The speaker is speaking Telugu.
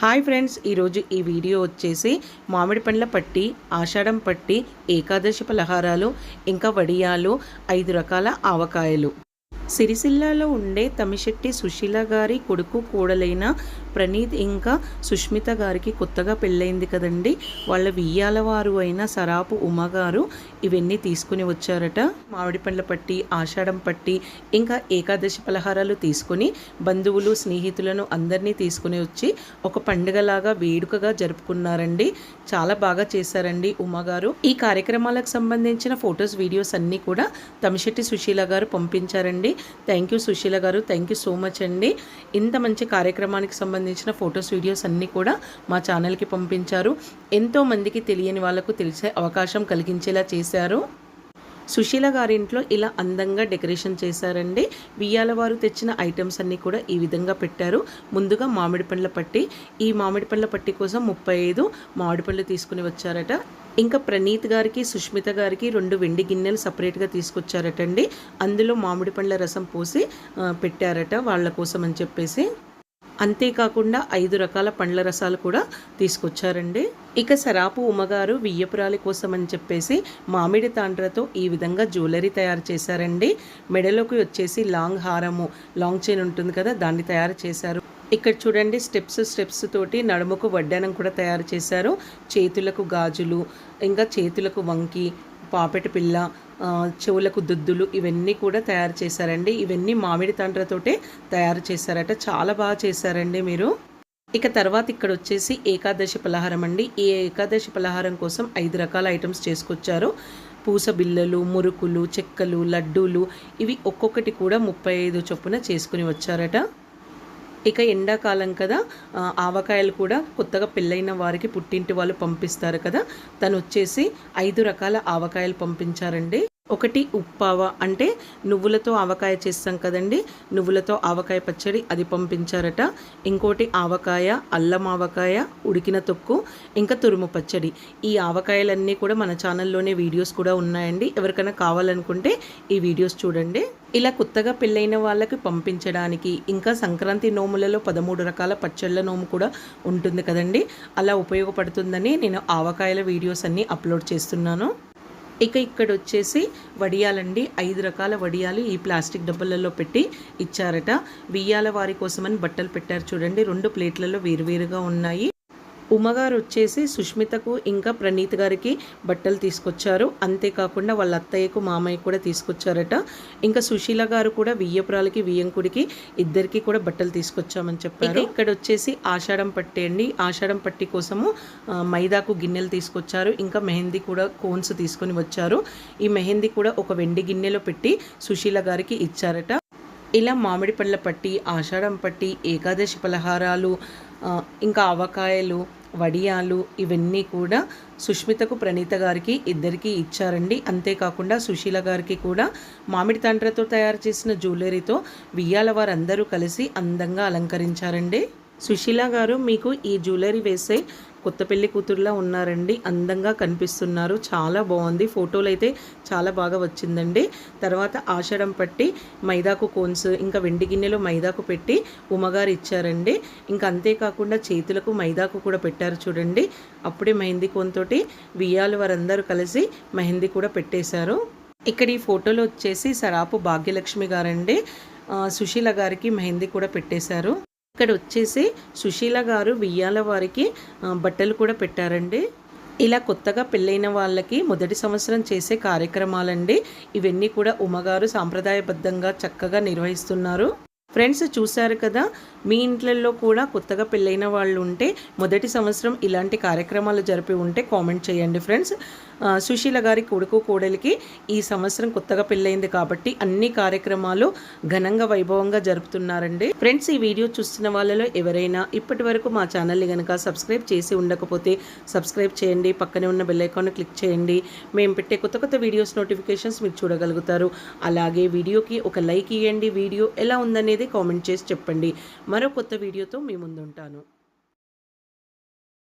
హాయ్ ఫ్రెండ్స్ ఈరోజు ఈ వీడియో వచ్చేసి మామిడి పండ్ల పట్టి ఆషాఢం పట్టి ఏకాదశి పలహారాలు ఇంకా వడియాలు ఐదు రకాల ఆవకాయలు. సిరిసిల్లాలో ఉండే తమిశెట్టి సుశీల గారి కొడుకు కూడలైన ప్రణీత్ ఇంకా సుష్మిత గారికి కొత్తగా పెళ్ళైంది కదండి. వాళ్ళ వియ్యాల వారు అయిన సరాపు ఉమ్మగారు ఇవన్నీ తీసుకుని వచ్చారట. మామిడి పండ్ల పట్టి ఆషాఢం పట్టి ఇంకా ఏకాదశి పలహారాలు తీసుకొని బంధువులు స్నేహితులను అందరినీ తీసుకుని వచ్చి ఒక పండుగలాగా వేడుకగా జరుపుకున్నారండి. చాలా బాగా చేశారండి ఉమ్మగారు ఈ కార్యక్రమాలకు సంబంధించిన ఫొటోస్ వీడియోస్ అన్నీ కూడా తమిశెట్టి సుశీల గారు పంపించారండి. థ్యాంక్ యూ సుశీల గారు. థ్యాంక్ యూ సో మచ్ అండి. ఇంత మంచి కార్యక్రమానికి సంబంధించిన ఫొటోస్ వీడియోస్ అన్నీ కూడా మా ఛానల్కి పంపించారు. ఎంతోమందికి తెలియని వాళ్ళకు తెలిసే అవకాశం కలిగించేలా చేశారు. సుశీల గారింట్లో ఇలా అందంగా డెకరేషన్ చేశారండి. వియ్యాల వారు తెచ్చిన ఐటమ్స్ అన్నీ కూడా ఈ విధంగా పెట్టారు. ముందుగా మామిడి పండ్ల పట్టి ఈ మామిడి పండ్ల పట్టి కోసం ముప్పై ఐదు మామిడి పండ్లు తీసుకుని వచ్చారట. ఇంకా ప్రణీత్ గారికి సుష్మిత గారికి రెండు వెండి గిన్నెలు సపరేట్గా తీసుకొచ్చారటండి. అందులో మామిడి పండ్ల రసం పోసి పెట్టారట వాళ్ళ కోసం అని చెప్పేసి. అంతేకాకుండా ఐదు రకాల పండ్ల రసాలు కూడా తీసుకొచ్చారండి. ఇక సరాపు ఉమ్మగారు వియ్యపురాలి కోసం అని చెప్పేసి మామిడి తాండ్రతో ఈ విధంగా జ్యువెలరీ తయారు చేశారండి. మెడలోకి వచ్చేసి లాంగ్ హారము లాంగ్ చైన్ ఉంటుంది కదా దాన్ని తయారు చేశారు. ఇక్కడ చూడండి స్టెప్స్ స్టెప్స్ తోటి నడుముకు వడ్డానం కూడా తయారు చేశారు. చేతులకు గాజులు ఇంకా చేతులకు వంకి పాపెట పిల్ల చెవులకు దుద్దులు ఇవన్నీ కూడా తయారు చేశారండి. ఇవన్నీ మామిడి తండ్రతోటే తయారు చేశారట. చాలా బాగా చేశారండి మీరు. ఇక తర్వాత ఇక్కడ వచ్చేసి ఏకాదశి పలహారం అండి. ఈ ఏకాదశి పలహారం కోసం ఐదు రకాల ఐటమ్స్ చేసుకొచ్చారు. పూస బిల్లలు మురుకులు చెక్కలు లడ్డూలు ఇవి ఒక్కొక్కటి కూడా ముప్పై ఐదు చొప్పున చేసుకుని వచ్చారట. ఇక ఎండాకాలం కదా ఆవకాయలు కూడా కొత్తగా పెళ్ళైన వారికి పుట్టింటి వాళ్ళు పంపిస్తారు కదా. తను వచ్చేసి ఐదు రకాల ఆవకాయలు పంపించారండి. ఒకటి ఉప్పావ అంటే నువ్వులతో ఆవకాయ చేస్తాం కదండి. నువ్వులతో ఆవకాయ పచ్చడి అది పంపించారట. ఇంకోటి ఆవకాయ అల్లం ఆవకాయ ఉడికిన తొక్కు ఇంకా తురుము పచ్చడి. ఈ ఆవకాయలన్నీ కూడా మన ఛానల్లోనే వీడియోస్ కూడా ఉన్నాయండి. ఎవరికైనా కావాలనుకుంటే ఈ వీడియోస్ చూడండి. ఇలా కొత్తగా పెళ్ళైన వాళ్ళకి పంపించడానికి ఇంకా సంక్రాంతి నోములలో పదమూడు రకాల పచ్చళ్ళ నోము కూడా ఉంటుంది కదండి. అలా ఉపయోగపడుతుందని నేను ఆవకాయల వీడియోస్ అన్నీ అప్లోడ్ చేస్తున్నాను. ఇక ఇక్కడ వచ్చేసి వడియాలండి. ఐదు రకాల వడియాలు ఈ ప్లాస్టిక్ డబ్బాలలో పెట్టి ఇచ్చారట. వియ్యాల వారి కోసమని బట్టలు పెట్టారు చూడండి. రెండు ప్లేట్లలో వేరువేరుగా ఉన్నాయి. ఉమ్మగారు వచ్చేసి సుష్మితకు ఇంకా ప్రణీత్ గారికి బట్టలు తీసుకొచ్చారు. అంతేకాకుండా వాళ్ళ అత్తయ్యకు మామయ్య కూడా తీసుకొచ్చారట. ఇంకా సుశీల గారు కూడా వియ్యపురాలకి వియ్యంకుడికి ఇద్దరికి కూడా బట్టలు తీసుకొచ్చామని చెప్పారు. ఇక్కడ వచ్చేసి ఆషాఢం పట్టి అండి. ఆషాఢం పట్టి కోసము మైదాకు గిన్నెలు తీసుకొచ్చారు. ఇంకా మెహందీ కూడా కోన్స్ తీసుకొని వచ్చారు. ఈ మెహందీ కూడా ఒక వెండి గిన్నెలో పెట్టి సుశీల గారికి ఇచ్చారట. ఇలా మామిడి పళ్ళ పట్టి ఆషాఢం పట్టి ఏకాదశి పలహారాలు ఇంకా ఆవకాయలు వడియాలు ఇవన్నీ కూడా సుష్మితకు ప్రణీత గారికి ఇద్దరికి ఇచ్చారండి. అంతేకాకుండా సుశీల గారికి కూడా మామిడి తండ్రతో తయారు చేసిన జ్యువెలరీతో వియ్యాల వారందరూ కలిసి అందంగా అలంకరించారండి. సుశీల గారు మీకు ఈ జ్యువెలరీ వేసే కొత్త పెళ్ళి కూతురులా ఉన్నారండి. అందంగా కనిపిస్తున్నారు. చాలా బాగుంది. ఫోటోలు అయితే చాలా బాగా వచ్చిందండి. తర్వాత ఆషాఢం పట్టి మైదాకు కోన్స్ ఇంకా వెండి గిన్నెలో మైదాకు పెట్టి ఉమగారు ఇచ్చారండి. ఇంకా అంతేకాకుండా చేతులకు మైదాకు కూడా పెట్టారు చూడండి. అప్పుడే మెహందీ కోన్తోటి బియ్యాలు వారందరూ కలిసి మెహందీ కూడా పెట్టేశారు. ఇక్కడ ఈ ఫోటోలో వచ్చేసి సరాపు భాగ్యలక్ష్మి గారండి. సుశీల గారికి మెహందీ కూడా పెట్టేశారు. ఇక్కడ వచ్చేసి సుశీల గారు వియ్యాల వారికి బట్టలు కూడా పెట్టారండి. ఇలా కొత్తగా పెళ్ళైన వాళ్ళకి మొదటి సంవత్సరం చేసే కార్యక్రమాలండి. ఇవన్నీ కూడా ఉమగారు సాంప్రదాయబద్ధంగా చక్కగా నిర్వహిస్తున్నారు. ఫ్రెండ్స్ చూశారు కదా మీ ఇంట్లలో కూడా కొత్తగా పెళ్ళైన వాళ్ళు ఉంటే మొదటి సంవత్సరం ఇలాంటి కార్యక్రమాలు జరిపి ఉంటే కామెంట్ చేయండి ఫ్రెండ్స్ సుశీల గారి కొడుకు కోడలికి ఈ సంవత్సరం కొత్తగా పెళ్ళైంది కాబట్టి అన్ని కార్యక్రమాలు ఘనంగా వైభవంగా జరుపుతున్నారండి. ఫ్రెండ్స్ ఈ వీడియో చూస్తున్న వాళ్ళలో ఎవరైనా ఇప్పటి వరకు మా ఛానల్ని కనుక సబ్స్క్రైబ్ చేసి ఉండకపోతే సబ్స్క్రైబ్ చేయండి పక్కనే ఉన్న బెల్ ఐకాన్ క్లిక్ చేయండి. మేము పెట్టే కొత్త కొత్త వీడియోస్ నోటిఫికేషన్స్ మీరు చూడగలుగుతారు. అలాగే వీడియోకి ఒక లైక్ ఇవ్వండి వీడియో ఎలా ఉందనేది కామెంట్ చేసి చెప్పండి. మరో కొత్త వీడియోతో మీ ముందుంటాను.